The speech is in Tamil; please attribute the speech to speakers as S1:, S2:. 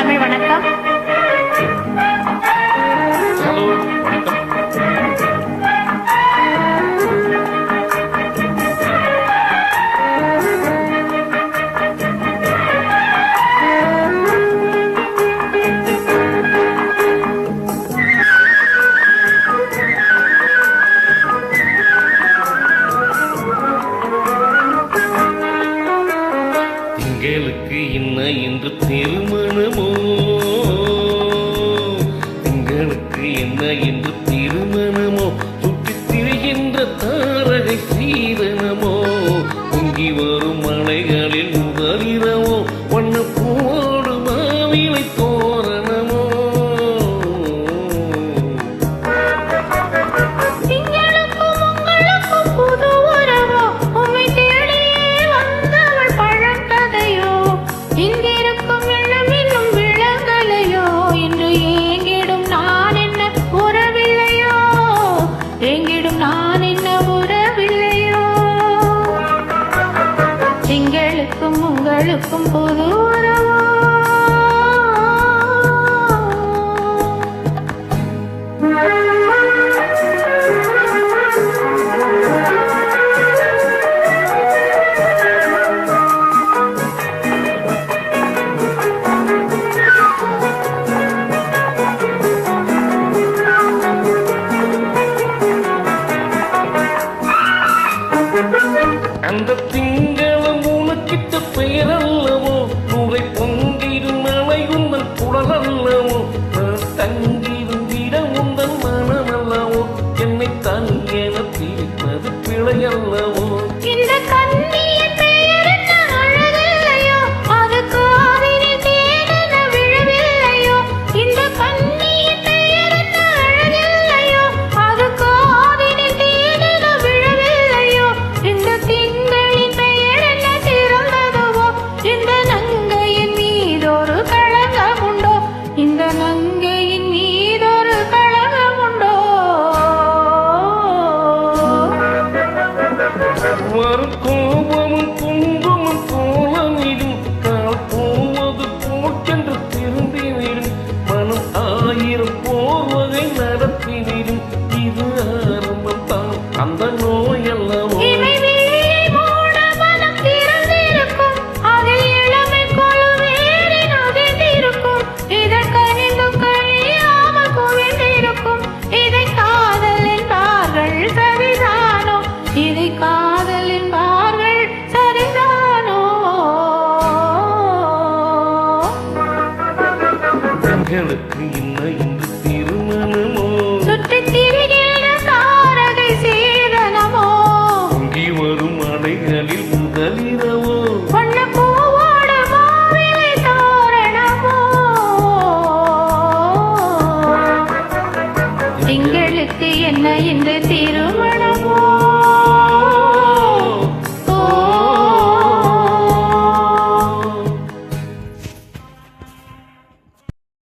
S1: தமிழ் வணக்கம்
S2: திங்களுக்கு என்ன இன்று திருமணமோ? திங்களுக்கு என்ன என்று திருமணமோ? சுற்றித் திரிகின்ற தாரகை சீதனமோ? பொங்கி வரும் மலைகளில் முதலிரவோ? வண்ண பூவோடு மாவிலை தோரணமோ
S1: எனக்கும் உங்களுக்கும் புது
S2: அந்த திங்களும் உனக்கிட்ட பெயரல்லவோ நூறை பொங்கிடும் மலை உந்தன் குடல் அல்லவோ நான் தங்கியிருந்திட உந்தன் மனம் அல்லவோ என்னை தங்கியன பிரிப்பது பிழை அல்லவோ ஆயிரம் எங்களுக்கு என்ன இன்று திருமணமோ?
S1: சுற்றித் திரிகின்ற தாரகை சீதனமோ?
S2: பொங்கி வரும் அலைகளில் முதலிரவோ.
S1: திங்களுக்கு என்ன இந்த திருமணம்?